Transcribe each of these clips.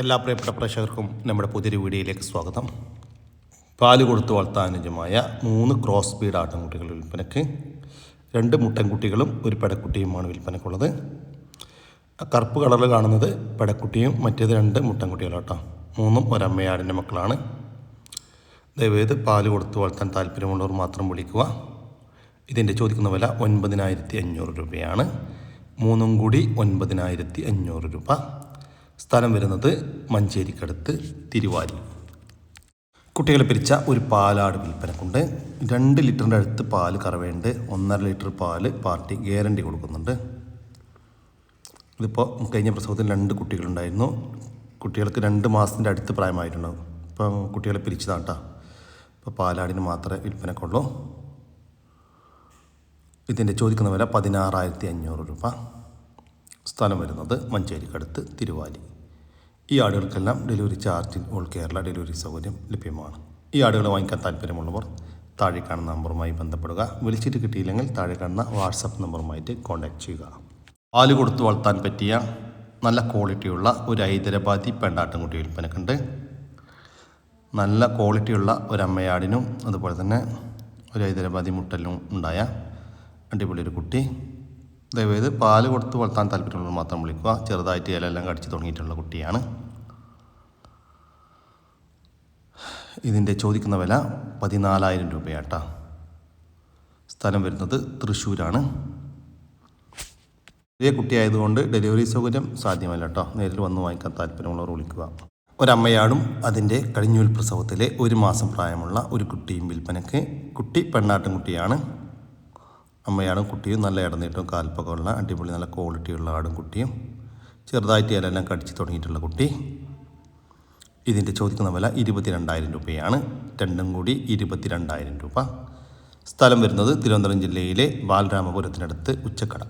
എല്ലാ പ്രിയപ്പെട്ട പ്രേക്ഷകർക്കും നമ്മുടെ പുതിയൊരു വീഡിയോയിലേക്ക് സ്വാഗതം. പാൽ കൊടുത്ത് വളർത്താനുജമായ മൂന്ന് ക്രോസ് ബീഡ് ആട്ടിൻകുട്ടികൾ വിൽപ്പനയ്ക്ക് രണ്ട് മുട്ടൻകുട്ടികളും ഒരു പെടക്കുട്ടിയുമാണ് വിൽപ്പനയ്ക്കുള്ളത്. ആ കറുപ്പ് കളറിൽ കാണുന്നത് പെടക്കുട്ടിയും മറ്റേത് രണ്ട് മുട്ടൻകുട്ടികളാട്ടോ മൂന്നും ഒരമ്മയാടിന്റെ മക്കളാണ്. ദയവേത് പാൽ കൊടുത്ത് വളർത്താൻ താല്പര്യമുള്ളവർ മാത്രം വിളിക്കുക. ഇതിന്റെ ചോദിക്കുന്ന വില ഒൻപതിനായിരത്തി അഞ്ഞൂറ് രൂപയാണ്. മൂന്നും കൂടി ഒൻപതിനായിരത്തി അഞ്ഞൂറ് രൂപ. സ്ഥലം വരുന്നത് മഞ്ചേരിക്കടുത്ത് തിരുവാലി. കുട്ടികളെ പിരിച്ച ഒരു പാലാട് വിൽപ്പനക്കുണ്ട്. രണ്ട് ലിറ്ററിന്റെ അടുത്ത് പാൽ കറവേണ്ട് ഒന്നര ലിറ്റർ പാൽ പാർട്ടി ഗ്യാരണ്ടി കൊടുക്കുന്നുണ്ട്. ഇതിപ്പോൾ കഴിഞ്ഞ പ്രസവത്തിൽ രണ്ട് കുട്ടികളുണ്ടായിരുന്നു. കുട്ടികൾക്ക് രണ്ട് മാസത്തിന്റെ അടുത്ത് പ്രായമായിട്ടുണ്ടാവും. ഇപ്പം കുട്ടികളെ പിരിച്ചതാണ് കേട്ടോ ഇപ്പോൾ പാലാടിന് മാത്രമേ വിൽപ്പനക്കുള്ളൂ. ഇതിന്റെ ചോദിക്കുന്ന വില പതിനാറായിരത്തി അഞ്ഞൂറ് രൂപ. സ്ഥലം വരുന്നത് മഞ്ചേരിക്കടുത്ത് തിരുവാലി. ഈ ആടുകൾക്കെല്ലാം ഡെലിവറി ചാർജിൽ ഓൾ കേരള ഡെലിവറി സൗകര്യം ലഭ്യമാണ്. ഈ ആടുകൾ വാങ്ങിക്കാൻ താല്പര്യമുള്ളവർ താഴെ കാണുന്ന നമ്പറുമായി ബന്ധപ്പെടുക. വിളിച്ചിട്ട് കിട്ടിയില്ലെങ്കിൽ താഴെ കാണുന്ന വാട്സപ്പ് നമ്പറുമായിട്ട് കോൺടാക്ട് ചെയ്യുക. പാൽ കൊടുത്ത് വളർത്താൻ പറ്റിയ നല്ല ക്വാളിറ്റിയുള്ള ഒരു ഹൈദരാബാദി പെണ്ടാട്ടുംകുട്ടി വിൽപ്പനക്കുണ്ട്. നല്ല ക്വാളിറ്റിയുള്ള ഒരു അമ്മയാടിനും അതുപോലെ തന്നെ ഒരു ഹൈദരാബാദി മുട്ടലിനും ഉണ്ടായ അടിപൊളി ഒരു കുട്ടി. ദയവേത് പാൽ കൊടുത്ത് വളർത്താൻ താല്പര്യമുള്ളവർ മാത്രം വിളിക്കുക. ചെറുതായിട്ട് ഇലയെല്ലാം കടിച്ച് തുടങ്ങിയിട്ടുള്ള കുട്ടിയാണ്. ഇതിന്റെ ചോദിക്കുന്ന വില പതിനാലായിരം രൂപയാട്ടാ. സ്ഥലം വരുന്നത് തൃശ്ശൂരാണ്. ചെറിയ കുട്ടിയായതുകൊണ്ട് ഡെലിവറി സൗകര്യം സാധ്യമല്ല കേട്ടോ നേരിൽ വന്ന് വാങ്ങിക്കാൻ താല്പര്യമുള്ളവർ വിളിക്കുക. ഒരമ്മയാടും അതിന്റെ കഴിഞ്ഞൂൽ പ്രസവത്തിലെ ഒരു മാസം പ്രായമുള്ള ഒരു കുട്ടിയും വിൽപ്പനയ്ക്ക് കുട്ടി പെണ്ണാട്ടും കുട്ടിയാണ്. അമ്മയാടും കുട്ടിയും നല്ല ഇടനീട്ടവും കാൽപ്പകമുള്ള അടിപൊളി നല്ല ക്വാളിറ്റിയുള്ള ആടും കുട്ടിയും ചെറുതായിട്ട് ഇലെല്ലാം കടിച്ച് തുടങ്ങിയിട്ടുള്ള കുട്ടി. ഇതിന്റെ ചോദിക്കുന്ന വില ഇരുപത്തിരണ്ടായിരം രൂപയാണ്. രണ്ടും കൂടി ഇരുപത്തിരണ്ടായിരം രൂപ. സ്ഥലം വരുന്നത് തിരുവനന്തപുരം ജില്ലയിലെ ബാലരാമപുരത്തിനടുത്ത് ഉച്ചക്കട.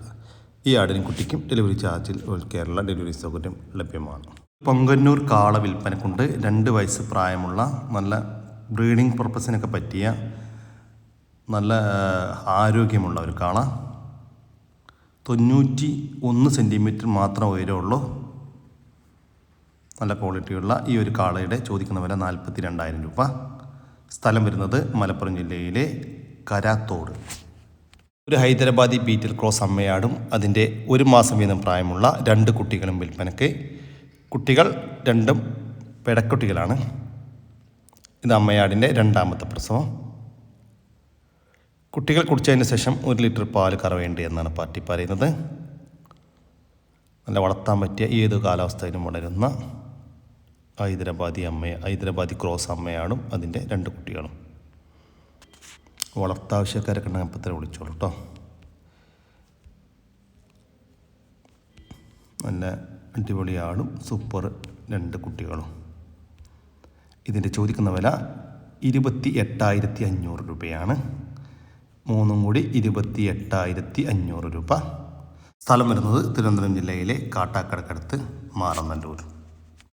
ഈ ആടിനും കുട്ടിക്കും ഡെലിവറി ചാർജിൽ കേരള ഡെലിവറി സൗകര്യം ലഭ്യമാണ്. പൊങ്കന്നൂർ കാള വിൽപ്പനക്കുണ്ട്. രണ്ട് വയസ്സ് പ്രായമുള്ള നല്ല ബ്രീഡിംഗ് പർപ്പസിനൊക്കെ പറ്റിയ നല്ല ആരോഗ്യമുള്ളവർ കാണാം തൊണ്ണൂറ്റി ഒന്ന് സെന്റിമീറ്റർ മാത്രം ഉയരമുള്ളൂ നല്ല ക്വാളിറ്റിയുള്ള ഈ ഒരു കാളയുടെ ചോദിക്കുന്ന വില നാൽപ്പത്തി രണ്ടായിരം രൂപ. സ്ഥലം വരുന്നത് മലപ്പുറം ജില്ലയിലെ കരാത്തോട്. ഒരു ഹൈദരാബാദി ബീറ്റിൽ ക്രോസ് അമ്മയാടും അതിന്റെ ഒരു മാസം വീതം പ്രായമുള്ള രണ്ട് കുട്ടികളും വിൽപ്പനയ്ക്ക്. കുട്ടികൾ രണ്ടും പെടക്കുട്ടികളാണ്. ഇത് അമ്മയാടിന്റെ രണ്ടാമത്തെ പ്രസവം. കുട്ടികൾ കുടിച്ചതിന് ശേഷം ഒരു ലിറ്റർ പാൽ കറവേണ്ടി എന്നാണ് പാർട്ടി പറയുന്നത്. നല്ല വളർത്താൻ പറ്റിയ ഏത് കാലാവസ്ഥയിലും വളരുന്ന ഹൈദരാബാദി അമ്മയെ ഹൈദരാബാദി ക്രോസ് അമ്മയാണും അതിന്റെ രണ്ട് കുട്ടികളും. വളർത്താവശ്യക്കാരൊക്കെ ഉണ്ടെങ്കിൽ അപ്പം തന്നെ വിളിച്ചോളൂ കേട്ടോ നല്ല അടിപൊളി സൂപ്പർ രണ്ട് കുട്ടികളും. ഇതിന്റെ ചോദിക്കുന്ന വില ഇരുപത്തി എട്ടായിരത്തി അഞ്ഞൂറ് രൂപയാണ്. മൂന്നും കൂടി ഇരുപത്തി എട്ടായിരത്തി അഞ്ഞൂറ് രൂപ. സ്ഥലം വരുന്നത് തിരുവനന്തപുരം ജില്ലയിലെ കാട്ടാക്കടക്കടുത്ത് മാറന്നല്ലൂർ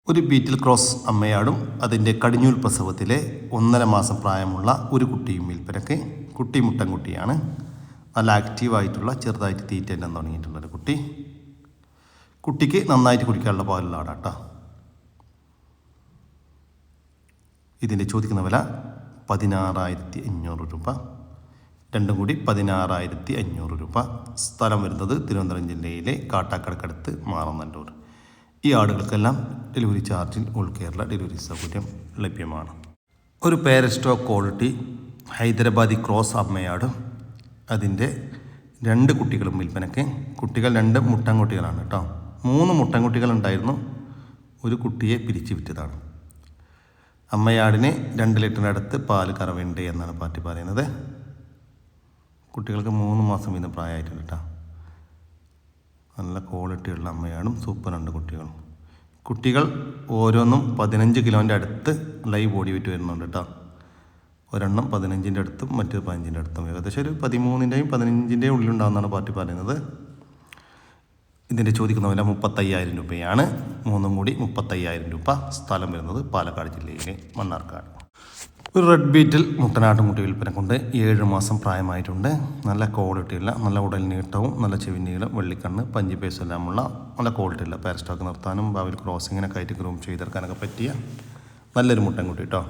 ഒരു ബീറ്റിൽ ക്രോസ് അമ്മയാടും അതിന്റെ കടിഞ്ഞൂൽ പ്രസവത്തിലെ ഒന്നര മാസം പ്രായമുള്ള ഒരു കുട്ടിയും വിൽപ്പനക്ക് കുട്ടി മുട്ടൻ കുട്ടിയാണ്. നല്ല ആക്റ്റീവായിട്ടുള്ള ചെറുതായിട്ട് തീറ്റെല്ലാം തുടങ്ങിയിട്ടുള്ള ഒരു കുട്ടി. കുട്ടിക്ക് നന്നായിട്ട് കുടിക്കാനുള്ള പാലുള്ള ആടാട്ടോ. ഇതിന്റെ ചോദിക്കുന്ന വില പതിനാറായിരത്തി അഞ്ഞൂറ് രൂപ. രണ്ടും കൂടി പതിനാറായിരത്തി അഞ്ഞൂറ് രൂപ. സ്ഥലം വരുന്നത് തിരുവനന്തപുരം ജില്ലയിലെ കാട്ടാക്കടക്കടുത്ത് മാറന്നല്ലൂർ. ഈ ആടുകൾക്കെല്ലാം ഡെലിവറി ചാർജിൽ ഓൾ കേരള ഡെലിവറി സൗകര്യം ലഭ്യമാണ്. ഒരു പേരസ്റ്റോ ക്വാളിറ്റി ഹൈദരാബാദി ക്രോസ് അമ്മയാട് അതിന്റെ രണ്ട് കുട്ടികളും വിൽപ്പനയ്ക്ക്. കുട്ടികൾ രണ്ട് മുട്ടൻകുട്ടികളാണ് കേട്ടോ. മൂന്ന് മുട്ടൻകുട്ടികളുണ്ടായിരുന്നു. ഒരു കുട്ടിയെ പിരിച്ചു വിറ്റതാണ്. അമ്മയാടിന് രണ്ട് ലിറ്ററിനടുത്ത് പാൽ കറവുണ്ട് എന്നാണ് പാർട്ടി പറയുന്നത്. കുട്ടികൾക്ക് മൂന്ന് മാസം വീതം പ്രായമായിട്ടുണ്ട് കേട്ടോ നല്ല ക്വാളിറ്റിയുള്ള അമ്മയാടും സൂപ്പർ ഉണ്ട് കുട്ടികളും. കുട്ടികൾ ഓരോന്നും പതിനഞ്ച് കിലോന്റെ അടുത്ത് ലൈവ് ബോഡി വെയിറ്റ് വരുന്നുണ്ട് കേട്ടോ ഒരെണ്ണം പതിനഞ്ചിന്റെ അടുത്തും മറ്റൊരു പതിനഞ്ചിന്റെ അടുത്തും. ഏകദേശം ഒരു പതിമൂന്നിന്റെയും പതിനഞ്ചിന്റെയും ഉള്ളിലുണ്ടാകുന്നതാണ് പാർട്ടി പറയുന്നത്. ഇതിന്റെ ചോദിക്കുന്ന വില മുപ്പത്തയ്യായിരം രൂപയാണ്. മൂന്നും കൂടി മുപ്പത്തയ്യായിരം രൂപ സ്ഥലം വരുന്നത് പാലക്കാട് ജില്ലയിലെ മണ്ണാർക്കാട്. ഒരു റെഡ് ബീറ്റിൽ മുട്ടനാട്ടും കുട്ടി വിൽപ്പന കൊണ്ട് ഏഴ് മാസം പ്രായമായിട്ടുണ്ട്. നല്ല ക്വാളിറ്റിയുള്ള നല്ല ഉടൽ നീട്ടവും നല്ല ചെവി നീളം വെള്ളിക്കണ്ണ് പഞ്ചി പേസ് എല്ലാമുള്ള നല്ല ക്വാളിറ്റിയുള്ള പാരസ്റ്റോക്ക് നിർത്താനും ഭാവിയിൽ ക്രോസിങ്ങിനൊക്കെ ആയിട്ട് ഗ്രൂം ചെയ്തെടുക്കാനൊക്കെ പറ്റിയ നല്ലൊരു മുട്ടൻകുട്ടി കേട്ടോ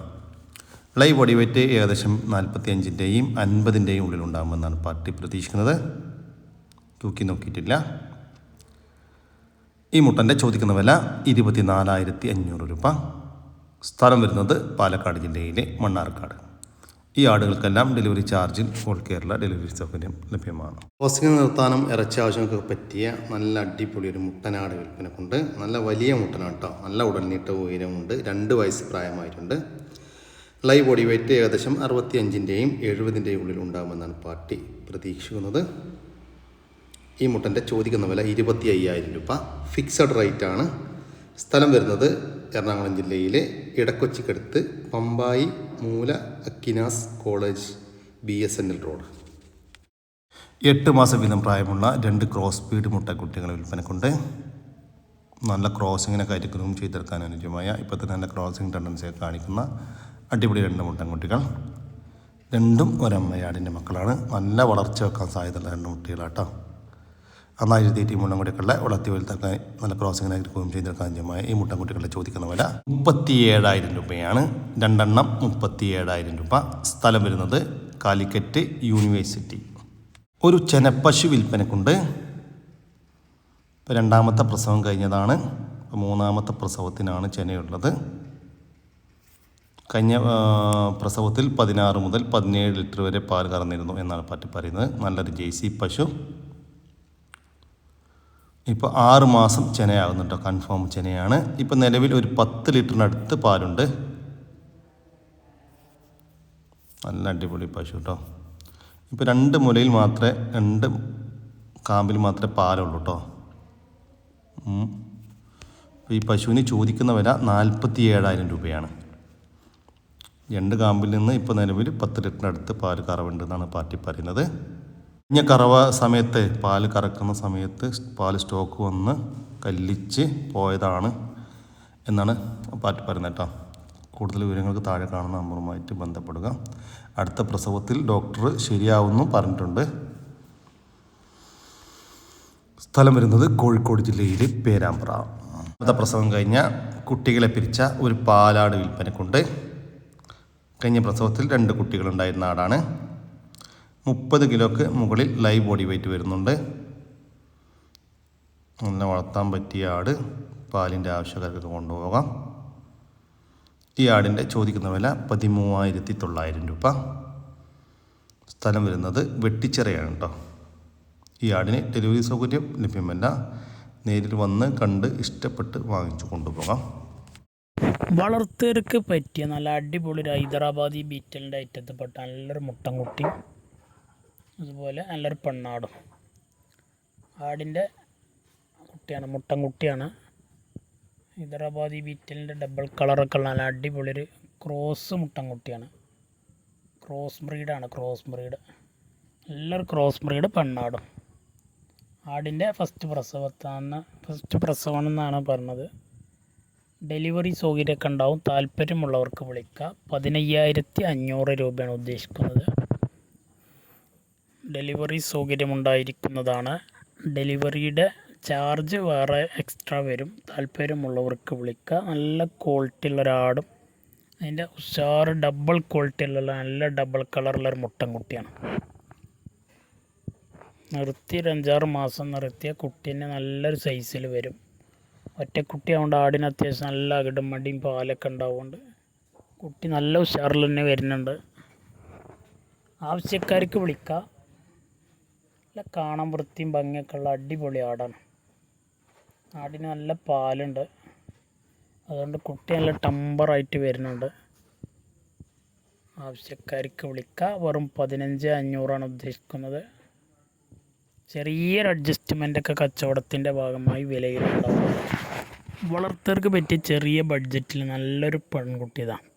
ലൈവ് ബോഡി വെയിറ്റ് ഏകദേശം നാൽപ്പത്തി അഞ്ചിന്റെയും അൻപതിന്റെയും ഉള്ളിലുണ്ടാകുമെന്നാണ് പാർട്ടി പ്രതീക്ഷിക്കുന്നത്. തൂക്കി നോക്കിയിട്ടില്ല. ഈ മുട്ടന്റെ ചോദിക്കുന്ന വില ഇരുപത്തി നാലായിരത്തി അഞ്ഞൂറ് രൂപ. സ്ഥലം വരുന്നത് പാലക്കാട് ജില്ലയിലെ മണ്ണാർക്കാട്. ഈ ആടുകൾക്കെല്ലാം ഡെലിവറി ചാർജിൽ ഓൾ കേരള ഡെലിവറി സൗകര്യം ലഭ്യമാണ്. ഹോസ്റ്റിംഗ് നിർത്താനും ഇറച്ചി ആവശ്യങ്ങൾക്ക് പറ്റിയ നല്ല അടിപൊളി ഒരു മുട്ടനാട് വിൽപ്പനക്കുണ്ട്. നല്ല വലിയ മുട്ടനാട്ടോ നല്ല ഉടൽനീട്ട ഉയരമുണ്ട്. രണ്ട് വയസ്സ് പ്രായമായിട്ടുണ്ട്. ലൈവ് ബോഡി വെയിറ്റ് ഏകദേശം അറുപത്തി അഞ്ചിന്റെയും എഴുപതിന്റെയും ഉള്ളിൽ ഉണ്ടാകുമെന്നാണ് പാർട്ടി പ്രതീക്ഷിക്കുന്നത്. ഈ മുട്ടന്റെ ചോദിക്കുന്ന വില ഇരുപത്തി അയ്യായിരം രൂപ. ഫിക്സഡ് റേറ്റ് ആണ്. സ്ഥലം വരുന്നത് എറണാകുളം ജില്ലയിലെ ഇടക്കൊച്ചിക്കടുത്ത് പമ്പായി മൂല Aquinas college B S N L road. എട്ട് മാസം വീതം പ്രായമുള്ള രണ്ട് ക്രോസ് ബീഡ് മുട്ടക്കുട്ടികളെ വിൽപ്പനക്കുണ്ട്. നല്ല ആയിട്ട് ഗ്രൂം ചെയ്തെടുക്കാൻ അനുയോജ്യമായ ഇപ്പോഴത്തെ നല്ല ക്രോസിങ് ടെൻഡൻസിയൊക്കെ കാണിക്കുന്ന അടിപൊളി രണ്ട് മുട്ടൻകുട്ടികൾ രണ്ടും ഒരമ്മയാടിന്റെ മക്കളാണ്. നല്ല വളർച്ച വെക്കാൻ സാധ്യതയുള്ള രണ്ട് കുട്ടികളാട്ടോ. നന്നായി എഴുതിയിട്ട് ഈ മുട്ടൻകുട്ടികളുടെ വളർത്തി തന്നെ നല്ല ക്രോസിങ്ങിനായിട്ട് ഗ്രൂം ചെയ്തെടുക്കാൻ അനുയോജ്യമായ ഈ മുട്ടൻകുട്ടികളുടെ ചോദിക്കുന്ന വില മുപ്പത്തി ഏഴായിരം രൂപയാണ്. രണ്ടെണ്ണം മുപ്പത്തി ഏഴായിരം രൂപ. സ്ഥലം വരുന്നത് കാലിക്കറ്റ് യൂണിവേഴ്സിറ്റി. ഒരു ചെനപ്പശു വിൽപ്പനക്കുണ്ട്. ഇപ്പോൾ രണ്ടാമത്തെ പ്രസവം കഴിഞ്ഞതാണ്. മൂന്നാമത്തെ പ്രസവത്തിനാണ് ചെനയുള്ളത്. കഴിഞ്ഞ പ്രസവത്തിൽ പതിനാറ് മുതൽ പതിനേഴ് ലിറ്റർ വരെ പാൽ കറന്നിരുന്നു എന്നാണ് പറ്റി പറയുന്നത്. നല്ലൊരു ജേസി പശു. ഇപ്പോൾ ആറ് മാസം ചെനയാകുന്നുണ്ടോ? കൺഫേം ചെനയാണ്. ഇപ്പോൾ നിലവിൽ ഒരു പത്ത് ലിറ്ററിനടുത്ത് പാലുണ്ട്. നല്ല അടിപൊളി പശു കേട്ടോ ഇപ്പോൾ രണ്ട് മുലയിൽ മാത്രമേ രണ്ട് കാമ്പിൽ മാത്രമേ പാലുള്ളൂ കേട്ടോ ഈ പശുവിന് ചോദിക്കുന്ന വില നാൽപ്പത്തി ഏഴായിരം രൂപയാണ്. രണ്ട് കാമ്പിൽ നിന്ന് ഇപ്പോൾ നിലവിൽ പത്ത് ലിറ്ററിനടുത്ത് പാൽ കറവുണ്ട് എന്നാണ് പാർട്ടി പറയുന്നത്. ഇനി കറവ സമയത്ത് പാൽ കറക്കുന്ന സമയത്ത് പാൽ സ്റ്റോക്ക് വന്ന് കല്ലിച്ച് പോയതാണ് എന്നാണ് പാറ്റ് പറയുന്നത് കേട്ടോ. കൂടുതൽ വിവരങ്ങൾക്ക് താഴെ കാണുന്ന നമ്പറുമായിട്ട് ബന്ധപ്പെടുക. അടുത്ത പ്രസവത്തിൽ ഡോക്ടർ ശരിയാവുന്നു പറഞ്ഞിട്ടുണ്ട്. സ്ഥലം വരുന്നത് കോഴിക്കോട് ജില്ലയിലെ പേരാമ്പ്ര. അടുത്ത പ്രസവം കഴിഞ്ഞ കുട്ടികളെ പിരിച്ച ഒരു പാലാട് വിൽപ്പനക്കുണ്ട്. കഴിഞ്ഞ പ്രസവത്തിൽ രണ്ട് കുട്ടികളുണ്ടായിരുന്ന ആടാണ്. മുപ്പത് കിലോക്ക് മുകളിൽ ലൈവ് ബോഡി വെയിറ്റ് വരുന്നുണ്ട്. നല്ല വളർത്താൻ പറ്റിയ ആട് പാലിന്റെ ആവശ്യക്കാർക്കൊക്കെ കൊണ്ടുപോകാം. ഈ ആടിന്റെ ചോദിക്കുന്ന വില പതിമൂവായിരത്തി തൊള്ളായിരം രൂപ. സ്ഥലം വരുന്നത് വെട്ടിച്ചിറയാണ് കേട്ടോ ഈ ആടിന് ഡെലിവറി സൗകര്യം ലഭ്യമല്ല. നേരിൽ വന്ന് കണ്ട് ഇഷ്ടപ്പെട്ട് വാങ്ങിച്ചു കൊണ്ടുപോകാം. വളർത്തുകാർക്ക് പറ്റിയ നല്ല അടിപൊളി ഹൈദരാബാദി ബീറ്റലിന്റെ ഐറ്റത്തിൽപ്പെട്ട നല്ലൊരു മുട്ടൻകുട്ടി. അതുപോലെ നല്ലൊരു പെണ്ണാടും. ആടിന്റെ കുട്ടിയാണ് മുട്ടൻകുട്ടിയാണ് ഹൈദരാബാദി ബീറ്റലിന്റെ ഡബിൾ കളറൊക്കെ ഉള്ള നല്ല അടിപൊളി ഒരു ക്രോസ് മുട്ടൻകുട്ടിയാണ് ക്രോസ് ബ്രീഡാണ് ക്രോസ് ബ്രീഡ് നല്ലൊരു ക്രോസ് ബ്രീഡ് പെണ്ണാടും. ആടിന്റെ ഫസ്റ്റ് പ്രസവത്താണ് ഫസ്റ്റ് പ്രസവം എന്നാണ് പറഞ്ഞത്. ഡെലിവറി സൗകര്യമൊക്കെ ഉണ്ടാവും. താല്പര്യമുള്ളവർക്ക് വിളിക്കുക പതിനയ്യായിരത്തി അഞ്ഞൂറ് രൂപയാണ് ഉദ്ദേശിക്കുന്നത്. ഡെലിവറി സൗകര്യമുണ്ടായിരിക്കുന്നതാണ്. ഡെലിവറിയുടെ ചാർജ് വേറെ എക്സ്ട്രാ വരും. താല്പര്യമുള്ളവർക്ക് വിളിക്കുക നല്ല ക്വാളിറ്റി ഉള്ള ഒരാടും അതിന്റെ ഉഷാറ് ഡബിൾ ക്വാളിറ്റി ഉള്ള നല്ല ഡബിൾ കളറുള്ള മുട്ടൻ കുട്ടിയാണ്. നിർത്തി ഒരു അഞ്ചാറ് മാസം നിർത്തിയ കുട്ടീനെ നല്ലൊരു സൈസിൽ വരും. ഒറ്റക്കുട്ടി ആയതുകൊണ്ട് ആടിന് അത്യാവശ്യം നല്ല അകിടും മടിയും പാലൊക്കെ ഉണ്ടാവുകൊണ്ട് കുട്ടി നല്ല ഉഷാറിൽ തന്നെ വരുന്നുണ്ട്. ആവശ്യക്കാർക്ക് വിളിക്കാം. നല്ല കാണാൻ വൃത്തിയും ഭംഗിയൊക്കെ ഉള്ള അടിപൊളി ആടാണ്. ആടിന് നല്ല പാലുണ്ട്. അതുകൊണ്ട് കുട്ടി നല്ല ടമ്പറായിട്ട് വരുന്നുണ്ട്. ആവശ്യക്കാർക്ക് വിളിക്കുക വെറും പതിനഞ്ച് അഞ്ഞൂറാണ് ഉദ്ദേശിക്കുന്നത്. ചെറിയൊരു അഡ്ജസ്റ്റ്മെന്റൊക്കെ കച്ചവടത്തിന്റെ ഭാഗമായി വിലയിലുണ്ടാവും വളർത്തർക്ക് പറ്റിയ ചെറിയ ബഡ്ജറ്റിൽ നല്ലൊരു പെൺകുട്ടി ഇതാണ്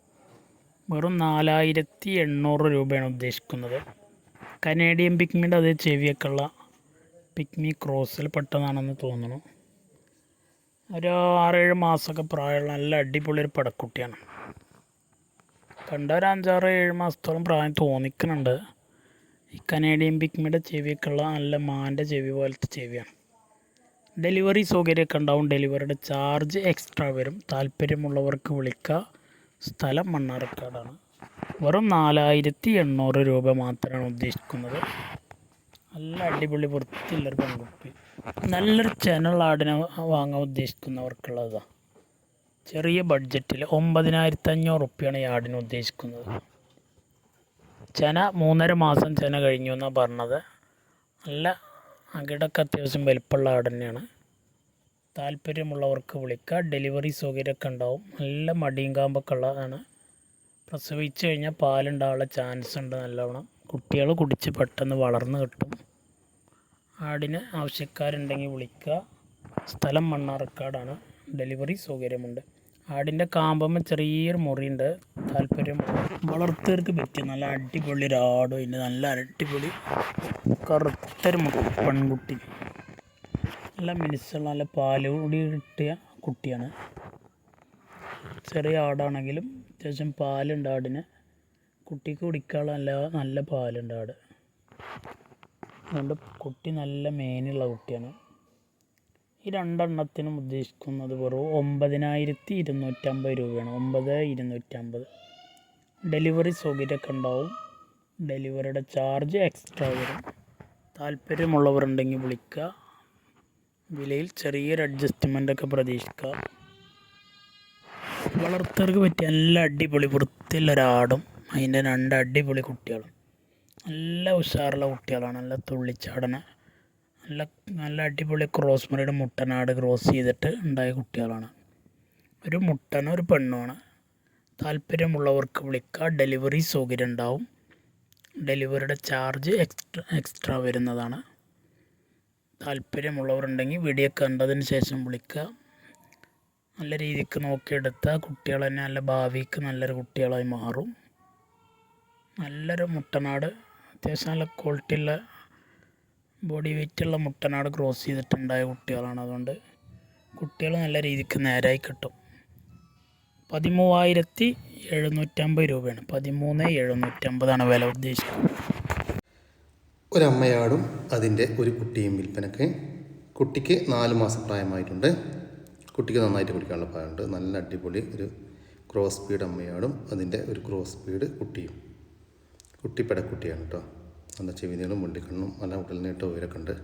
വെറും നാലായിരത്തി എണ്ണൂറ് രൂപയാണ് ഉദ്ദേശിക്കുന്നത്. കനേഡിയൻ പിക്മിന്റെ അതേ ചെവിയൊക്കെ ഉള്ള പിക്മി ക്രോസിൽ പെട്ടതാണെന്ന് തോന്നുന്നു. ഒരു ആറേഴ് മാസമൊക്കെ പ്രായമുള്ള നല്ല അടിപൊളി ഒരു പടക്കുട്ടിയാണ്. കണ്ട ഒരു അഞ്ചാറ് ഏഴ് മാസത്തോളം പ്രായം തോന്നിക്കുന്നുണ്ട്. ഈ കനേഡിയൻ പിക്മിയുടെ ചെവിയൊക്കെ ഉള്ള നല്ല മാന്റെ ചെവി പോലത്തെ ചെവിയാണ്. ഡെലിവറി സൗകര്യമൊക്കെ ഉണ്ടാവും. ഡെലിവറിയുടെ ചാർജ് എക്സ്ട്രാ വരും. താല്പര്യമുള്ളവർക്ക് വിളിക്കുക. സ്ഥലം മണ്ണാർക്കാടാണ്. വെറും നാലായിരത്തി എണ്ണൂറ് രൂപ മാത്രമാണ് ഉദ്ദേശിക്കുന്നത്. നല്ല അടിപൊളി വൃത്തിയുള്ളൊരു പെൺകുട്ടി. നല്ലൊരു ചാനൽ ആടിനെ വാങ്ങാൻ ഉദ്ദേശിക്കുന്നവർക്കുള്ളതാണ് ചെറിയ ബഡ്ജറ്റിൽ ഒമ്പതിനായിരത്തി അഞ്ഞൂറ് റുപ്യാണ് ഈ ആടിന് ഉദ്ദേശിക്കുന്നത്. ചെന മൂന്നര മാസം ചെന കഴിഞ്ഞു എന്നാണ് പറഞ്ഞത്. നല്ല അകിടൊക്കെ അത്യാവശ്യം വലിപ്പമുള്ള ആട് തന്നെയാണ്. താല്പര്യമുള്ളവർക്ക് വിളിക്കുക ഡെലിവറി സൗകര്യമൊക്കെ ഉണ്ടാവും. നല്ല മടിയും കാമ്പൊക്കെ ഉള്ളതാണ്. പ്രസവിച്ച് കഴിഞ്ഞാൽ പാലുണ്ടാവാനുള്ള ചാൻസ് ഉണ്ട് നല്ലവണ്ണം. കുട്ടികൾ കുടിച്ച് പെട്ടെന്ന് വളർന്ന് കിട്ടും. ആടിന് ആവശ്യക്കാരുണ്ടെങ്കിൽ വിളിക്കുക. സ്ഥലം മണ്ണാർക്കാടാണ്. ഡെലിവറി സൗകര്യമുണ്ട്. ആടിന്റെ കാമ്പമ്മ ചെറിയൊരു മുറിയുണ്ട്. താല്പര്യം വളർത്തവർക്ക് പറ്റിയ നല്ല അടിപൊളി ഒരു ആടും അതിന്റെ നല്ല അടിപൊളി കറുത്തൊരു പെൺകുട്ടി. നല്ല മിനുസുള്ള നല്ല പാൽ കൂടി കിട്ടിയ കുട്ടിയാണ്. ചെറിയ ആടാണെങ്കിലും അത്യാവശ്യം പാലുണ്ട് ആടിന്. കുട്ടിക്ക് കുടിക്കാനുള്ള നല്ല നല്ല പാലുണ്ട് ആട്. അതുകൊണ്ട് കുട്ടി നല്ല മേനുള്ള കുട്ടിയാണ്. ഈ രണ്ടെണ്ണത്തിനും ഉദ്ദേശിക്കുന്നത് വെറും ഒമ്പതിനായിരത്തി ഇരുന്നൂറ്റമ്പത് രൂപയാണ്. ഒമ്പത് ഇരുന്നൂറ്റമ്പത്. ഡെലിവറി സൗകര്യമൊക്കെ ഉണ്ടാവും. ഡെലിവറിയുടെ ചാർജ് എക്സ്ട്രാ വരും. താല്പര്യമുള്ളവരുണ്ടെങ്കിൽ വിളിക്കുക. വിലയിൽ ചെറിയൊരു അഡ്ജസ്റ്റ്മെന്റൊക്കെ പ്രതീക്ഷിക്കുക. വളർത്തവർക്ക് പറ്റിയ നല്ല അടിപൊളി വൃത്തിയുള്ള അതിന്റെ രണ്ട് അടിപൊളി കുട്ടികളും. നല്ല ഉഷാറുള്ള കുട്ടികളാണ്. നല്ല തുള്ളിച്ചാടന. നല്ല നല്ല അടിപൊളി ക്രോസ് മറിയുടെ മുട്ടനാട് ക്രോസ് ചെയ്തിട്ട് ഉണ്ടായ കുട്ടികളാണ്. ഒരു മുട്ടനും ഒരു പെണ്ണുമാണ്. താല്പര്യമുള്ളവർക്ക് വിളിക്കുക. ഡെലിവറി സൗകര്യം ഉണ്ടാവും. ഡെലിവറിയുടെ ചാർജ് എക്സ്ട്രാ എക്സ്ട്രാ വരുന്നതാണ്. താല്പര്യമുള്ളവരുണ്ടെങ്കിൽ വീഡിയോ കണ്ടതിന് ശേഷം വിളിക്കുക. നല്ല രീതിക്ക് നോക്കിയെടുത്താൽ കുട്ടികൾ തന്നെ നല്ല ഭാവിക്ക് നല്ലൊരു കുട്ടികളായി മാറും. നല്ലൊരു മുട്ടനാട് അത്യാവശ്യം നല്ല ക്വാളിറ്റിയുള്ള ബോഡി വെയ്റ്റുള്ള മുട്ടനാട് ക്രോസ് ചെയ്തിട്ടുണ്ടായ കുട്ടികളാണ്. അതുകൊണ്ട് കുട്ടികൾ നല്ല രീതിക്ക് നേരായി കിട്ടും. പതിമൂവായിരത്തി എഴുന്നൂറ്റമ്പത് രൂപയാണ്. പതിമൂന്ന് എഴുന്നൂറ്റമ്പതാണ് വില ഉദ്ദേശിക്കുന്നത്. ഒരമ്മയാടും അതിന്റെ ഒരു കുട്ടിയും വിൽപ്പനക്ക് കുട്ടിക്ക് നാല് മാസം പ്രായമായിട്ടുണ്ട്. കുട്ടിക്ക് നന്നായിട്ട് കുടിക്കാനുള്ള പാലുണ്ട് നല്ല അടിപൊളി ഒരു ക്രോസ് സ്പീഡ് അമ്മയാടും അതിന്റെ ഒരു ക്രോസ് സ്പീഡ് കുട്ടിയും. കുട്ടി പെടക്കുട്ടിയാണ് കേട്ടോ നല്ല ചെവിനീളും മുള്ളിക്കണ്ണും നല്ല ഉടൽ നീട്ടം ഉയരൊക്കെ ഉണ്ട്.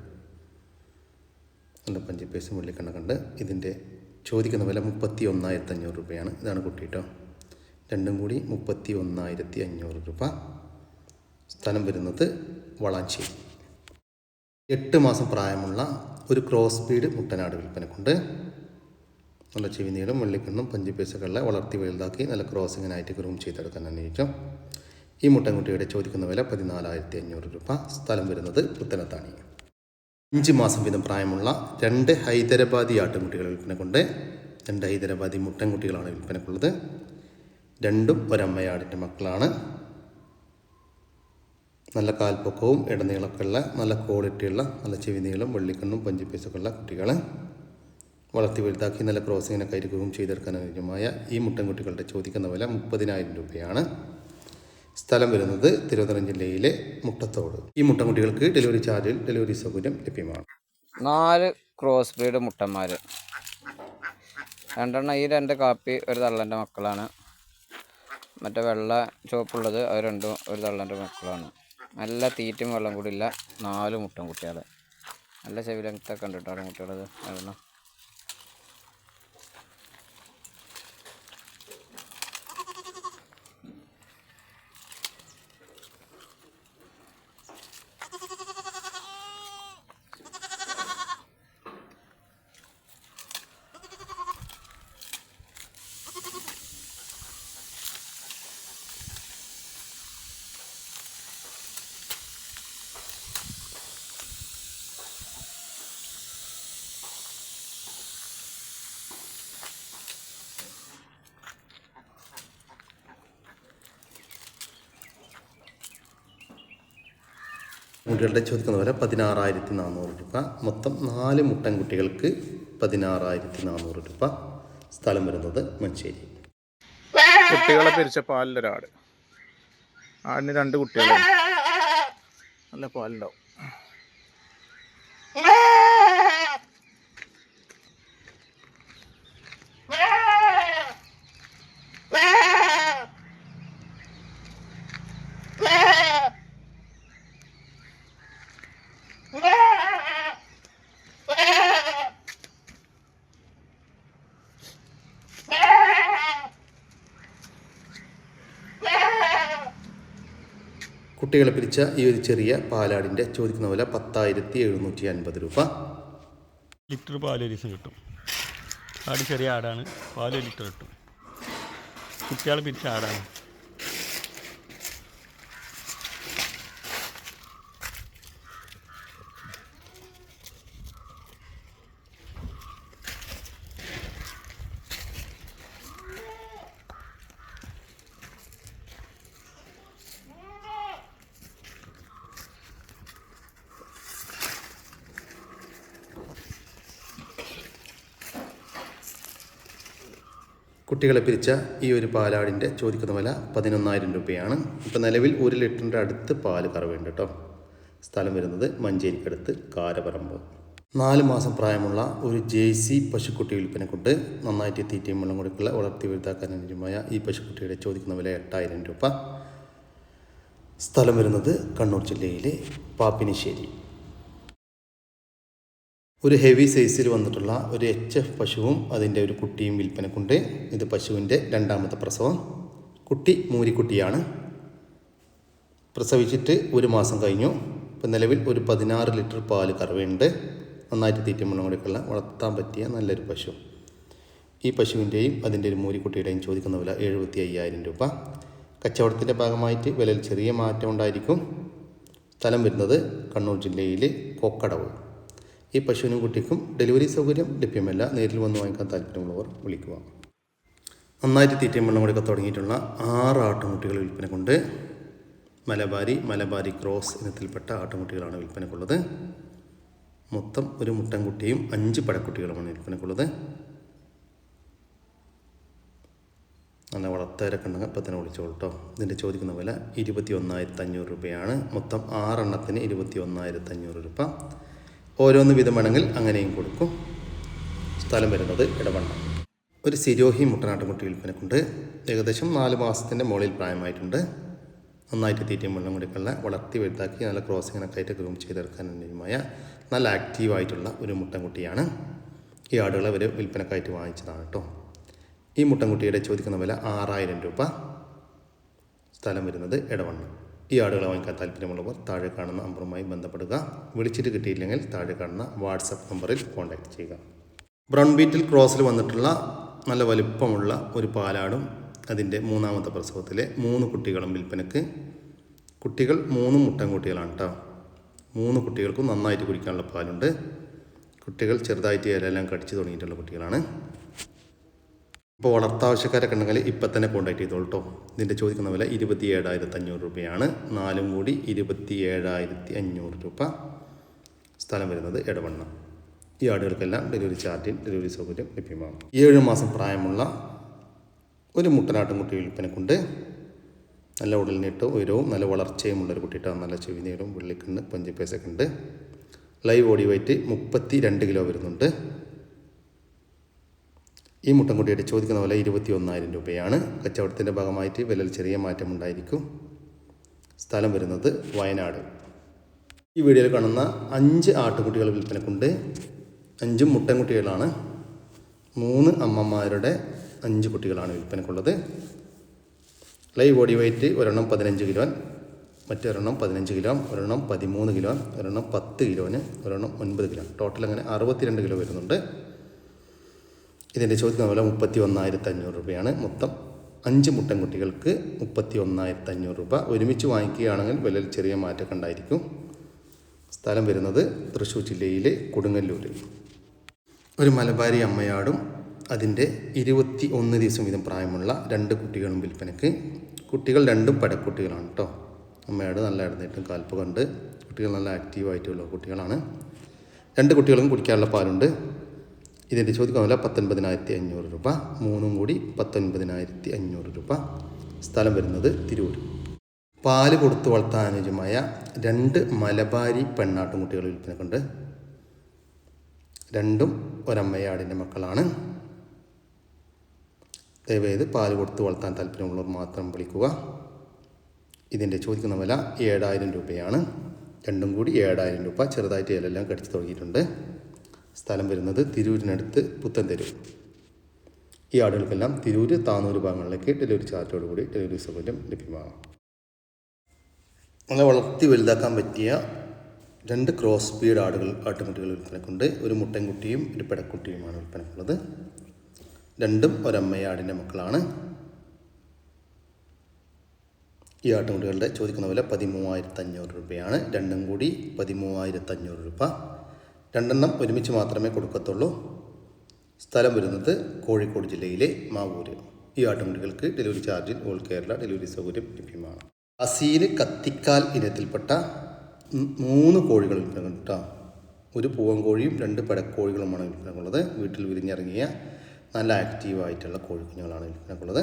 നല്ല പഞ്ചിപ്പേസും മുള്ളിക്കണ്ണൊക്കെ ഉണ്ട്. ഇതിന്റെ ചോദിക്കുന്ന വില മുപ്പത്തി ഒന്നായിരത്തി അഞ്ഞൂറ് രൂപയാണ്. ഇതാണ് കുട്ടി കേട്ടോ രണ്ടും കൂടി മുപ്പത്തി ഒന്നായിരത്തി അഞ്ഞൂറ് രൂപ. സ്ഥലം വരുന്നത് വളാഞ്ചേരി. എട്ട് മാസം പ്രായമുള്ള ഒരു ക്രോസ് സ്പീഡ് മുട്ടനാട് വിൽപ്പനക്കുണ്ട്. നല്ല ചെവി നീളം വെള്ളിക്കണ്ണും പഞ്ചിപ്പേസകളിലെ വളർത്തി വലുതാക്കി നല്ല ക്രോസിങ്ങിനായിട്ട് ഗ്രൂം ചെയ്തെടുക്കാൻ അന്വേഷിച്ചു? ഈ മുട്ടൻകുട്ടിയുടെ ചോദിക്കുന്ന വില പതിനാലായിരത്തി അഞ്ഞൂറ് രൂപ. സ്ഥലം വരുന്നത് പുത്തനത്താണി. അഞ്ച് മാസം വീതം പ്രായമുള്ള രണ്ട് ഹൈദരാബാദി ആട്ടുംകുട്ടികൾ വിൽപ്പനക്കുണ്ട് രണ്ട് ഹൈദരാബാദി മുട്ടൻകുട്ടികളാണ് വിൽപ്പനക്കുള്ളത്. രണ്ടും ഒരമ്മയാടിന്റെ മക്കളാണ്. നല്ല കാൽപ്പൊക്കവും ഇടനീളമൊക്കെ ഉള്ള നല്ല ക്വാളിറ്റിയുള്ള നല്ല ചെവി നീളം വെള്ളിക്കണ്ണും പഞ്ചിപ്പീസൊക്കെ ഉള്ള കുട്ടികൾ വളർത്തി വലുതാക്കി നല്ല ക്രോസിങ്ങിനൊക്കെ ആയിരിക്കും ചെയ്തെടുക്കാൻ അനുയോജ്യമായ ഈ മുട്ടൻകുട്ടികളുടെ ചോദിക്കുന്ന വില മുപ്പതിനായിരം രൂപയാണ്. സ്ഥലം വരുന്നത് തിരുവനന്തപുരം ജില്ലയിലെ മുട്ടത്തോട്. ഈ മുട്ടൻകുട്ടികൾക്ക് ഡെലിവറി ചാർജിൽ ഡെലിവറി സൗകര്യം ലഭ്യമാണ്. നാല് ക്രോസ് ബ്രീഡ് മുട്ടന്മാർ രണ്ടെണ്ണം ഈ രണ്ട് കാപ്പി ഒരു തള്ളന്റെ മക്കളാണ്. മറ്റേ വെള്ള ചുവപ്പുള്ളത് അത് രണ്ടും ഒരു തള്ളന്റെ മക്കളാണ്. നല്ല തീറ്റയും വെള്ളം കൂടി ഇല്ല നാല് മുട്ടൻ കുട്ടികൾ നല്ല ചെവിലങ്ങത്തെ ഉണ്ട് കേട്ടോ കുട്ടികളത് അതെണ്ണം കുട്ടികളുടെ ചോദിക്കുന്ന പോലെ പതിനാറായിരത്തി നാനൂറ് രൂപ. മൊത്തം നാല് മുട്ടൻകുട്ടികൾക്ക് പതിനാറായിരത്തി നാനൂറ് രൂപ. സ്ഥലം വരുന്നത് മഞ്ചേരി. കുട്ടികളെ പിരിച്ച പാലിലൊരാട്. ആടിന് രണ്ട് കുട്ടികളാണ്. നല്ല പാലുണ്ടാവും. കുട്ടികളെ പിരിച്ച ഈ ഒരു ചെറിയ പാലാടിന്റെ ചോദിക്കുന്ന വില പത്തായിരത്തി എഴുന്നൂറ്റി അൻപത് രൂപ. ലിറ്റർ ഒരു ദിവസം കിട്ടും. ആട് ചെറിയ ആടാണ്. ഒരു ലിറ്റർ കിട്ടും. കുട്ടികളെ പിരിച്ച ആടാണ്. കുട്ടികളെ പിരിച്ച ഈ ഒരു പാലാടിന്റെ ചോദിക്കുന്ന വില പതിനൊന്നായിരം രൂപയാണ്. ഇപ്പം നിലവിൽ ഒരു ലിറ്ററിന്റെ അടുത്ത് പാൽ കറവുണ്ട് കേട്ടോ. സ്ഥലം വരുന്നത് മഞ്ചേരിക്കടുത്ത് കാരപറമ്പ്. നാല് മാസം പ്രായമുള്ള ഒരു ജേഴ്സി പശുക്കുട്ടി വിൽപ്പന കൊണ്ട് നന്നായിട്ട് തീറ്റയും വെള്ളം കൊടുക്കുള്ള വളർത്തി വലുതാക്കാൻ ഈ പശുക്കുട്ടിയുടെ ചോദിക്കുന്ന വില എട്ടായിരം രൂപ. സ്ഥലം വരുന്നത് കണ്ണൂർ ജില്ലയിലെ പാപ്പിനിശ്ശേരി. ഒരു ഹെവി സൈസിൽ വന്നിട്ടുള്ള ഒരു എച്ച് എഫ് പശുവും അതിന്റെ ഒരു കുട്ടിയും വിൽപ്പനക്കുണ്ട്. ഇത് പശുവിന്റെ രണ്ടാമത്തെ പ്രസവം. കുട്ടി മൂരിക്കുട്ടിയാണ്. പ്രസവിച്ചിട്ട് ഒരു മാസം കഴിഞ്ഞു. ഇപ്പം നിലവിൽ ഒരു പതിനാറ് ലിറ്റർ പാൽ കറവയുണ്ട്. നന്നായിട്ട് തീറ്റ വെള്ളം കൊടുക്കുള്ള വളർത്താൻ പറ്റിയ നല്ലൊരു പശു. ഈ പശുവിന്റെയും അതിന്റെ ഒരു മൂരിക്കുട്ടിയുടെയും ചോദിക്കുന്ന വില എഴുപത്തി അയ്യായിരം രൂപ. കച്ചവടത്തിന്റെ ഭാഗമായിട്ട് വിലയിൽ ചെറിയ മാറ്റം ഉണ്ടായിരിക്കും. സ്ഥലം വരുന്നത് കണ്ണൂർ ജില്ലയിലെ കൊക്കടവ്. ഈ പശുവിനും കുട്ടിക്കും ഡെലിവറി സൗകര്യം ലഭ്യമല്ല. നേരിൽ വന്ന് വാങ്ങിക്കാൻ താല്പര്യമുള്ളവർ വിളിക്കുക. നന്നായിട്ട് തീറ്റയും വെള്ളം കൊടുക്കാൻ തുടങ്ങിയിട്ടുള്ള ആറ് ആട്ടുംകുട്ടികൾ വിൽപ്പന കൊണ്ട് മലബാരി മലബാരി ക്രോസ് ഇനത്തിൽപ്പെട്ട ആട്ടുംകുട്ടികളാണ് വിൽപ്പനക്കുള്ളത് മൊത്തം ഒരു മുട്ടൻകുട്ടിയും അഞ്ച് പടക്കുട്ടികളുമാണ് വിൽപ്പനക്കുള്ളത് നല്ല വളർത്തവരൊക്കെ ഉണ്ടെങ്കിൽ അപ്പം തന്നെ വിളിച്ചോളൂ കേട്ടോ ഇതിന്റെ ചോദിക്കുന്ന വില ഇരുപത്തി ഒന്നായിരത്തി അഞ്ഞൂറ് രൂപയാണ്. മൊത്തം ആറെണ്ണത്തിന് ഇരുപത്തി ഒന്നായിരത്തി അഞ്ഞൂറ് രൂപ. ഓരോന്ന് വിധമാണെങ്കിൽ അങ്ങനെയും കൊടുക്കും. സ്ഥലം വരുന്നത് ഇടവണ്ണ. ഒരു സിരോഹി മുട്ടനാട്ടുംകുട്ടി വിൽപ്പനക്കുണ്ട്. ഏകദേശം നാല് മാസത്തിന്റെ മുകളിൽ പ്രായമായിട്ടുണ്ട്. നന്നായിട്ട് തീറ്റയും വെള്ളം കൊടുക്കുള്ള വളർത്തി വലുതാക്കി നല്ല ക്രോസിങ്ങിനൊക്കെ ആയിട്ട് ഗ്രൂം ചെയ്തെടുക്കാൻ അനുയോജ്യമായ നല്ല ആക്റ്റീവായിട്ടുള്ള ഒരു മുട്ടൻകുട്ടിയാണ് ഈ ആടുകൾ അവർ വിൽപ്പനക്കായിട്ട് വാങ്ങിച്ചതാണ് കേട്ടോ. ഈ മുട്ടൻകുട്ടിയുടെ ചോദിക്കുന്ന വില ആറായിരം രൂപ. സ്ഥലം വരുന്നത് ഇടവണ്ണ. ഈ ആടുകളെ വാങ്ങിക്കാൻ താല്പര്യമുള്ളവർ താഴെ കാണുന്ന നമ്പറുമായി ബന്ധപ്പെടുക. വിളിച്ചിട്ട് കിട്ടിയില്ലെങ്കിൽ താഴെ കാണുന്ന വാട്സപ്പ് നമ്പറിൽ കോൺടാക്റ്റ് ചെയ്യുക. ബ്രൗൺ ബീറ്റിൽ ക്രോസിൽ വന്നിട്ടുള്ള നല്ല വലിപ്പമുള്ള ഒരു പാലാടും അതിന്റെ മൂന്നാമത്തെ പ്രസവത്തിലെ മൂന്ന് കുട്ടികളും വിൽപ്പനക്ക്. കുട്ടികൾ മൂന്ന് മുട്ടൻ കുട്ടികളാണ് കേട്ടോ മൂന്ന് കുട്ടികൾക്കും നന്നായിട്ട് കുടിക്കാനുള്ള പാലുണ്ട്. കുട്ടികൾ ചെറുതായിട്ട് ഇലയെല്ലാം കടിച്ചു തുടങ്ങിയിട്ടുള്ള കുട്ടികളാണ്. ഇപ്പോൾ വളർത്താവശ്യക്കാരൊക്കെ ഉണ്ടെങ്കിൽ ഇപ്പം തന്നെ കോൺടാക്ട് ചെയ്തോളൂ കേട്ടോ. ഇതിന്റെ ചോദിക്കുന്ന വില ഇരുപത്തി ഏഴായിരത്തി അഞ്ഞൂറ് രൂപയാണ്. നാലും കൂടി ഇരുപത്തി ഏഴായിരത്തി അഞ്ഞൂറ് രൂപ സ്ഥലം വരുന്നത് ഇടവണ്ണ ഈ ആടുകൾക്കെല്ലാം ഡെലിവറി ചാർജിൽ ഡെലിവറി സൗകര്യം ലഭ്യമാണ്. ഏഴ് മാസം പ്രായമുള്ള ഒരു മുട്ടനാട്ടുംകുട്ടി വിൽപ്പനക്കുണ്ട്. നല്ല ഉടലിനിട്ട് ഉയരവും നല്ല വളർച്ചയുമുള്ള ഒരു കുട്ടിയിട്ടാണ് നല്ല ചെവി നീളവും വെള്ളിക്കണ്ണ് പഞ്ചപ്പേസൊക്കെ ഉണ്ട്. ലൈവ് ബോഡി വെയിറ്റ് മുപ്പത്തി രണ്ട് കിലോ വരുന്നുണ്ട്. ഈ മുട്ടൻകുട്ടിയുടെ ചോദിക്കുന്ന വില ഇരുപത്തി ഒന്നായിരം രൂപയാണ്. കച്ചവടത്തിന്റെ ഭാഗമായിട്ട് വിലയിൽ ചെറിയ മാറ്റമുണ്ടായിരിക്കും സ്ഥലം വരുന്നത് വയനാട്. ഈ വീഡിയോയിൽ കാണുന്ന അഞ്ച് ആട്ടുകുട്ടികൾ വിൽപ്പനക്കുണ്ട്. അഞ്ചും മുട്ടൻകുട്ടികളാണ്. മൂന്ന് അമ്മമാരുടെ അഞ്ച് കുട്ടികളാണ് വിൽപ്പനക്കുള്ളത്. ലൈവ് ബോഡി വെയിറ്റ് ഒരെണ്ണം പതിനഞ്ച് കിലോ മറ്റൊരെണ്ണം പതിനഞ്ച് കിലോ ഒരെണ്ണം പതിമൂന്ന് കിലോ ഒരെണ്ണം പത്ത് കിലോന് ഒരെണ്ണം ഒൻപത് കിലോ. ടോട്ടൽ അങ്ങനെ അറുപത്തിരണ്ട് കിലോ വരുന്നുണ്ട്. ഇതിന്റെ ചോദ്യം പോലെ മുപ്പത്തി ഒന്നായിരത്തി അഞ്ഞൂറ് രൂപയാണ്. മൊത്തം അഞ്ച് മുട്ടൻകുട്ടികൾക്ക് മുപ്പത്തി ഒന്നായിരത്തി അഞ്ഞൂറ് രൂപ. ഒരുമിച്ച് വാങ്ങിക്കുകയാണെങ്കിൽ വിലയിൽ ചെറിയ മാറ്റമൊക്കെ ഉണ്ടായിരിക്കും. സ്ഥലം വരുന്നത് തൃശ്ശൂർ ജില്ലയിലെ കൊടുങ്ങല്ലൂർ ഒരു മലബാരി അമ്മയാടും അതിന്റെ ഇരുപത്തി ഒന്ന് ദിവസം വീതം പ്രായമുള്ള രണ്ട് കുട്ടികളും വിൽപ്പനയ്ക്ക്. കുട്ടികൾ രണ്ടും പടക്കുട്ടികളാണ് കേട്ടോ. അമ്മയാട് നല്ല ഇടന്നിട്ടും കാൽപ്പ് കണ്ട് കുട്ടികൾ നല്ല ആക്റ്റീവായിട്ടുള്ള കുട്ടികളാണ്. രണ്ട് കുട്ടികളും കുടിക്കാനുള്ള പാലുണ്ട്. ഇതിന്റെ ചോദിക്കുന്ന വില പത്തൊൻപതിനായിരത്തി അഞ്ഞൂറ് രൂപ. മൂന്നും കൂടി പത്തൊൻപതിനായിരത്തി അഞ്ഞൂറ് രൂപ. സ്ഥലം വരുന്നത് തിരൂർ. പാൽ കൊടുത്തു വളർത്താൻ അനുജമായ രണ്ട് മലബാരി പെണ്ണാട്ടുംകുട്ടികൾ വിൽപ്പനക്കുണ്ട്. രണ്ടും ഒരമ്മയാടിന്റെ മക്കളാണ്. ദയവേത് പാൽ കൊടുത്തു വളർത്താൻ താല്പര്യമുള്ളവർ മാത്രം വിളിക്കുക. ഇതിന്റെ ചോദിക്കുന്ന വില ഏഴായിരം രൂപയാണ്. രണ്ടും കൂടി ഏഴായിരം രൂപ. ചെറുതായിട്ട് ഇതിലെല്ലാം കടിച്ചു തുടങ്ങിയിട്ടുണ്ട്. സ്ഥലം വരുന്നത് തിരൂരിനടുത്ത് പുത്തൻതെരു. ഈ ആടുകൾക്കെല്ലാം തിരൂർ താനൂർ ഭാഗങ്ങളിലേക്ക് ഡെലിവറി ചാർജോടുകൂടി ഡെലിവറി സൗകര്യം ലഭ്യമാകാം. അങ്ങനെ വളർത്തി വലുതാക്കാൻ പറ്റിയ രണ്ട് ക്രോസ് സ്പീഡ് ആടുകൾ ആട്ടുകുട്ടികൾ വിൽപ്പനക്കുണ്ട്. ഒരു മുട്ടൻകുട്ടിയും ഒരു പെടക്കുട്ടിയുമാണ് വിൽപ്പനക്കുള്ളത്. രണ്ടും ഒരമ്മയാടിന്റെ മക്കളാണ്. ഈ ആട്ടുകുട്ടികളുടെ ചോദിക്കുന്ന വില പതിമൂവായിരത്തി അഞ്ഞൂറ് രൂപയാണ്. രണ്ടും കൂടി പതിമൂവായിരത്തി അഞ്ഞൂറ് രൂപ. രണ്ടെണ്ണം ഒരുമിച്ച് മാത്രമേ കൊടുക്കത്തുള്ളൂ. സ്ഥലം വരുന്നത് കോഴിക്കോട് ജില്ലയിലെ മാവൂര്. ഈ ആട്ടുകുട്ടികൾക്ക് ഡെലിവറി ചാർജിൽ ഓൾ കേരള ഡെലിവറി സൗകര്യം ലഭ്യമാണ്. അസീൽ കത്തിക്കാൽ ഇനത്തിൽപ്പെട്ട മൂന്ന് കോഴികൾ വിൽപ്പനയുണ്ട് കേട്ടോ ഒരു പൂവൻ കോഴിയും രണ്ട് പടക്കോഴികളുമാണ് വിൽപ്പനക്കുള്ളത് വീട്ടിൽ വിരിഞ്ഞിറങ്ങിയ നല്ല ആക്റ്റീവായിട്ടുള്ള കോഴിക്കുഞ്ഞുങ്ങളാണ് വിൽപ്പനക്കുള്ളത്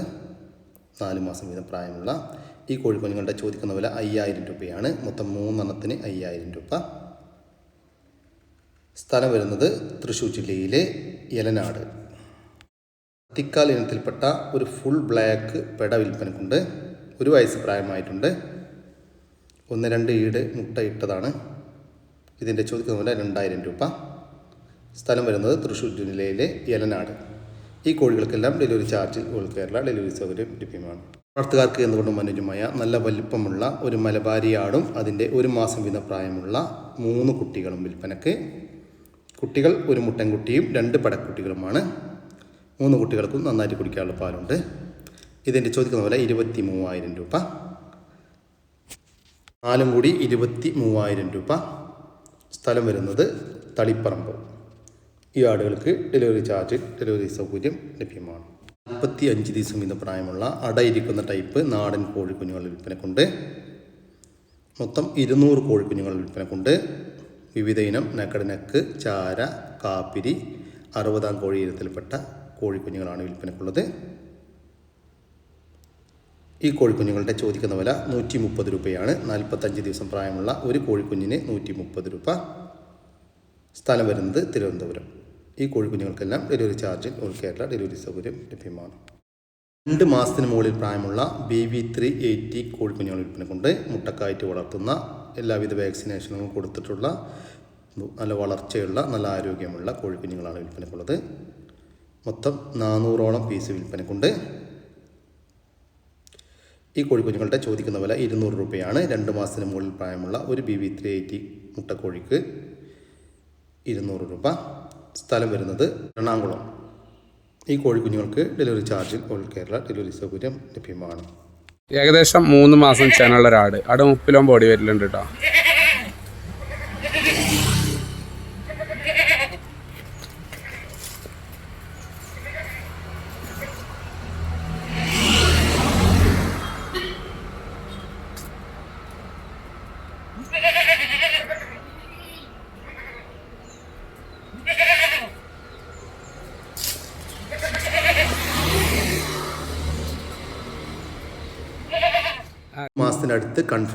നാല് മാസം വീതം പ്രായമുള്ള ഈ കോഴിക്കുഞ്ഞുങ്ങളുടെ ചോദിക്കുന്ന വില അയ്യായിരം രൂപയാണ്. മൊത്തം മൂന്നെണ്ണത്തിന് അയ്യായിരം രൂപ. സ്ഥലം വരുന്നത് തൃശ്ശൂർ ജില്ലയിലെ യലനാട് തിക്കാൽ ഇനത്തിൽപ്പെട്ട ഒരു ഫുൾ ബ്ലാക്ക് പെട വിൽപ്പനക്കുണ്ട്. ഒരു വയസ്സ് പ്രായമായിട്ടുണ്ട്. ഒന്ന് രണ്ട് ഈട് മുട്ട ഇട്ടതാണ്. ഇതിന്റെ ചോദിക്കുന്ന പോലെ രണ്ടായിരം രൂപ. സ്ഥലം വരുന്നത് തൃശ്ശൂർ ജില്ലയിലെ യലനാട് ഈ കോഴികൾക്കെല്ലാം ഡെലിവറി ചാർജിൽ ഓൾ കേരള ഡെലിവറി സൗകര്യം ലഭ്യമാണ്. വളർത്തുകാർക്ക് എന്തുകൊണ്ടും അനുജമായ നല്ല വലിപ്പമുള്ള ഒരു മലബാരി ആടും അതിന്റെ ഒരു മാസം വീതം പ്രായമുള്ള മൂന്ന് കുട്ടികളും വിൽപ്പനക്ക് കുട്ടികൾ ഒരു മുട്ടൻകുട്ടിയും രണ്ട് പടക്കുട്ടികളുമാണ്. മൂന്ന് കുട്ടികൾക്കും നന്നായിട്ട് കുടിക്കാനുള്ള പാലുണ്ട്. ഇതിന്റെ ചോദിക്കുന്ന പോലെ ഇരുപത്തി മൂവായിരം രൂപ. നാലും കൂടി ഇരുപത്തി മൂവായിരം രൂപ. സ്ഥലം വരുന്നത് തളിപ്പറമ്പ്. ഈ ആടുകൾക്ക് ഡെലിവറി ചാർജ് ഡെലിവറി സൗകര്യം ലഭ്യമാണ്. മുപ്പത്തി അഞ്ച് ദിവസം വീതം പ്രായമുള്ള അടയിരിക്കുന്ന ടൈപ്പ് നാടൻ കോഴിക്കുഞ്ഞുങ്ങൾ വിൽപ്പനക്കുണ്ട്. മൊത്തം ഇരുന്നൂറ് കോഴിക്കുഞ്ഞുങ്ങൾ വിൽപ്പനക്കുണ്ട്. വിവിധ ഇനം നക്കടനക്ക് ചാര കാപ്പിരി അറുപതാം കോഴി ഇനത്തിൽപ്പെട്ട കോഴിക്കുഞ്ഞുങ്ങളാണ് വിൽപ്പനക്കുള്ളത്. ഈ കോഴിക്കുഞ്ഞുങ്ങളുടെ ചോദിക്കുന്ന വില നൂറ്റി മുപ്പത് രൂപയാണ്. നാൽപ്പത്തഞ്ച് ദിവസം പ്രായമുള്ള ഒരു കോഴിക്കുഞ്ഞിന് നൂറ്റി മുപ്പത് രൂപ. സ്ഥലം വരുന്നത് തിരുവനന്തപുരം. ഈ കോഴിക്കുഞ്ഞുങ്ങൾക്കെല്ലാം ഡെലിവറി ചാർജിൽ ഓൾ കേരള ഡെലിവറി സൗകര്യം ലഭ്യമാണ്. രണ്ട് മാസത്തിന് മുകളിൽ പ്രായമുള്ള ബി വി ത്രീ എയ്റ്റി കോഴിക്കുഞ്ഞുങ്ങൾ വിൽപ്പനക്കുണ്ട്. മുട്ടക്കായിട്ട് വളർത്തുന്ന എല്ലാവിധ വാക്സിനേഷനുകളും കൊടുത്തിട്ടുള്ള നല്ല വളർച്ചയുള്ള നല്ല ആരോഗ്യമുള്ള കോഴിക്കുഞ്ഞുങ്ങളാണ് വിൽപ്പനക്കുള്ളത് മൊത്തം നാനൂറോളം പീസ് വിൽപ്പനക്കുണ്ട് ഈ കോഴിക്കുഞ്ഞുങ്ങളുടെ ചോദിക്കുന്ന വില ഇരുന്നൂറ് രൂപയാണ്. രണ്ട് മാസത്തിന് മുകളിൽ പ്രായമുള്ള ഒരു ബി വി ത്രീ എയ്റ്റി മുട്ടക്കോഴിക്ക് ഇരുന്നൂറ് രൂപ. സ്ഥലം വരുന്നത് എറണാകുളം. ഈ കോഴിക്കുഞ്ഞുങ്ങൾക്ക് ഡെലിവറി ചാർജിൽ ഓൾ കേരള ഡെലിവറി സൗകര്യം ലഭ്യമാണ്. ഏകദേശം മൂന്ന് മാസം ചെനുള്ള ഒരാട്. അവിടെ മുപ്പിലോ ബോഡി വരലുണ്ട് കേട്ടോ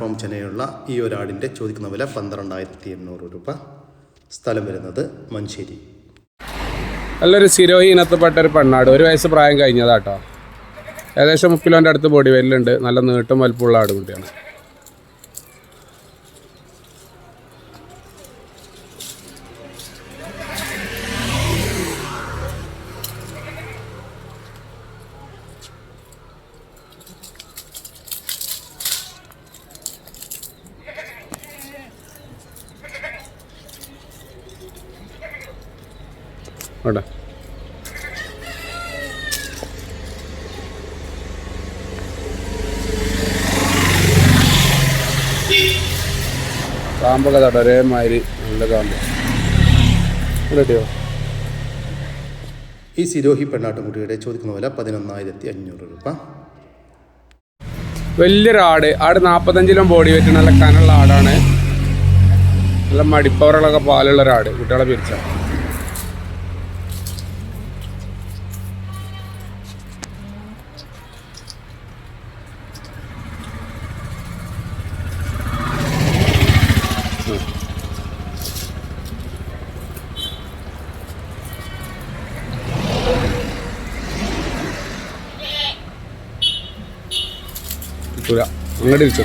കൺഫേം ചെന്നൈയുള്ള ഈ ഒരാടിന്റെ ചോദിക്കുന്ന വില പന്ത്രണ്ടായിരത്തി എണ്ണൂറ് രൂപ. സ്ഥലം വരുന്നത് മഞ്ചേരി. നല്ലൊരു സിരോഹി ഇനത്തിൽപ്പെട്ട ഒരു പെണ്ണാട്. ഒരു വയസ്സ് പ്രായം കഴിഞ്ഞതാട്ടോ. ഏകദേശം മുക്കിലോന്റെ അടുത്ത് ബോഡി വെല്ലുണ്ട് നല്ല നീട്ടും വലുപ്പമുള്ള ആടുകുട്ടിയാണ്. അവിടെ കാമ്പൊക്കെ തട്ടോ ഒരേമാതിരി നല്ല കാമ്പ്. റെഡിയോ ഈ സിരോഹി പെണ്ണാട്ടുംകുട്ടിയുടെ ചോദിക്കുന്ന വില പതിനൊന്നായിരത്തി അഞ്ഞൂറ് രൂപ. വലിയൊരു ആട് നാൽപ്പത്തഞ്ചിലും ബോഡി വെയിറ്റ് നല്ല കനുള്ള ആടാണ്. നല്ല മടിപ്പവറുകളൊക്കെ പാലുള്ള ഒരു ആട് കുട്ടികളെ പിരിച്ച. അങ്ങോട്ട് ഇരിച്ചു.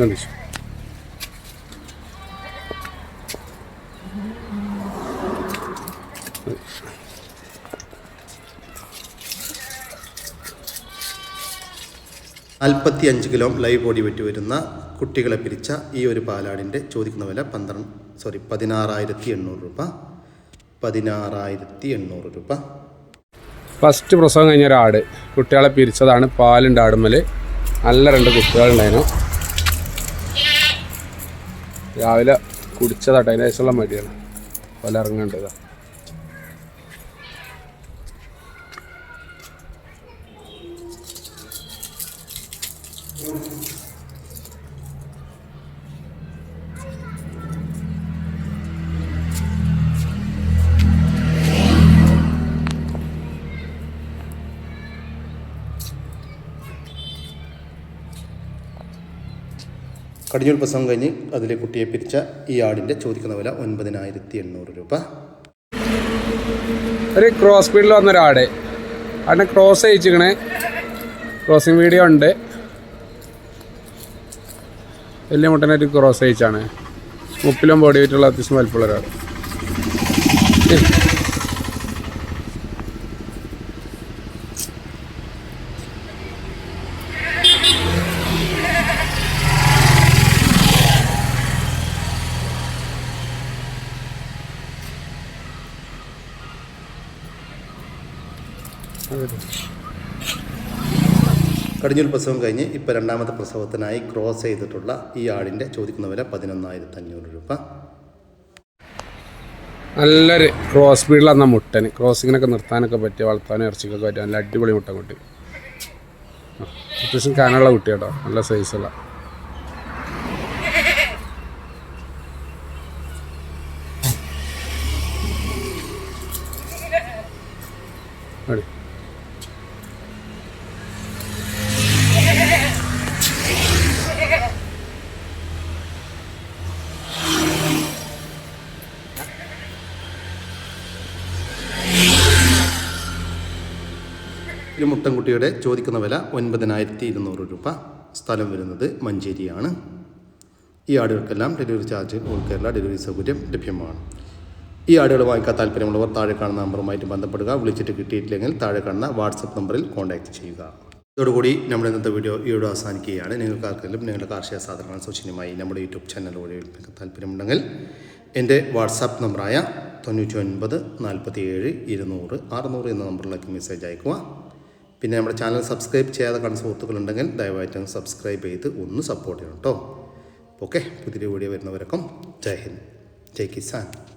ഇരിച്ചു. നാൽപ്പത്തി അഞ്ച് കിലോ ലൈവ് ബോഡി വെറ്റ് വരുന്ന കുട്ടികളെ പിരിച്ച ഈ ഒരു പാലാടിന്റെ ചോദിക്കുന്ന വില പന്ത്രണ്ട് സോറി പതിനാറായിരത്തി എണ്ണൂറ് രൂപ. പതിനാറായിരത്തി എണ്ണൂറ് രൂപ. ഫസ്റ്റ് പ്രസവം കഴിഞ്ഞ ഒരാട് കുട്ടികളെ പിരിച്ചതാണ് പാലുണ്ട് ആടുമ്മൽ നല്ല രണ്ട് കുട്ടികളുണ്ടായിരുന്നു. രാവിലെ കുടിച്ചതാട്ടെ. അതിന് ശേഷമുള്ള മടിയാണ്. പല ഇറങ്ങേണ്ടതാ കടിഞ്ഞൂൽ പ്രസവം കഴിഞ്ഞ് അതിലെ കുട്ടിയെ പിരിച്ച ഈ ആടിന്റെ ചോദിക്കുന്ന വില ഒൻപതിനായിരത്തി എണ്ണൂറ് രൂപ. ഒരു ക്രോസ് സ്പീഡിൽ വന്നൊരാട്. ആടിനെ ക്രോസ് അയച്ചിക്കണേ ക്രോസിങ് വീഡിയോ ഉണ്ട്. വലിയ മുട്ടനായിട്ട് ക്രോസ് അയച്ചാണ് മുപ്പിലും ബോഡി വെയിറ്റുള്ള അത്യാവശ്യം വലിപ്പമുള്ള ഒരാട് കടിഞ്ഞൂൽ പ്രസവം കഴിഞ്ഞ് ഇപ്പോൾ രണ്ടാമത്തെ പ്രസവത്തിനായി ക്രോസ് ചെയ്തിട്ടുള്ള ഈ ആടിന്റെ ചോദിക്കുന്ന വില പതിനൊന്നായിരത്തി അഞ്ഞൂറ് രൂപ. നല്ലൊരു ക്രോസ് വന്ന മുട്ടന് ക്രോസിങ്ങിനൊക്കെ നിർത്താനൊക്കെ പറ്റിയ വളർത്താനും ഇറച്ചിക്കൊക്കെ പറ്റിയ നല്ല അടിപൊളി മുട്ട കുട്ടി അത്യാവശ്യം കാനുള്ള കുട്ടി കേട്ടോ നല്ല സൈസുള്ള ഒരു മുട്ടൻകുട്ടിയുടെ ചോദിക്കുന്ന വില ഒൻപതിനായിരത്തി ഇരുന്നൂറ് രൂപ. സ്ഥലം വരുന്നത് മഞ്ചേരിയാണ്. ഈ ആടുകൾക്കെല്ലാം delivery charge all Kerala delivery സൗകര്യം ലഭ്യമാണ്. ഈ ആടുകൾ വാങ്ങിക്കാൻ താല്പര്യമുള്ളവർ താഴെ കാണുന്ന നമ്പറുമായിട്ട് ബന്ധപ്പെടുക. വിളിച്ചിട്ട് കിട്ടിയിട്ടില്ലെങ്കിൽ താഴെ കാണുന്ന വാട്സപ്പ് നമ്പറിൽ കോൺടാക്റ്റ് ചെയ്യുക. ഇതോടുകൂടി നമ്മുടെ ഇന്നത്തെ വീഡിയോ ഇവിടെ അവസാനിക്കുകയാണ്. നിങ്ങൾക്ക് ആർക്കെങ്കിലും നിങ്ങളുടെ കാർഷിക സാധനങ്ങൾ സൗജന്യമായി നമ്മുടെ യൂട്യൂബ് ചാനൽ വഴി താല്പര്യമുണ്ടെങ്കിൽ എന്റെ വാട്സാപ്പ് നമ്പറായ തൊണ്ണൂറ്റി ഒൻപത് നാൽപ്പത്തി ഏഴ് ഇരുന്നൂറ് അറുന്നൂറ് എന്ന നമ്പറിലേക്ക് മെസ്സേജ് അയക്കുക പിന്നെ നമ്മുടെ ചാനൽ സബ്സ്ക്രൈബ് ചെയ്യാതെ കാണുന്ന സുഹൃത്തുക്കളുണ്ടെങ്കിൽ ദയവായിട്ട് സബ്സ്ക്രൈബ് ചെയ്ത് ഒന്ന് സപ്പോർട്ട് ചെയ്യണം കേട്ടോ ഓക്കെ പുതിയ വീഡിയോ വരുന്നവരൊക്കെ ജയ് ഹിന്ദ്. ജയ് കിസാൻ.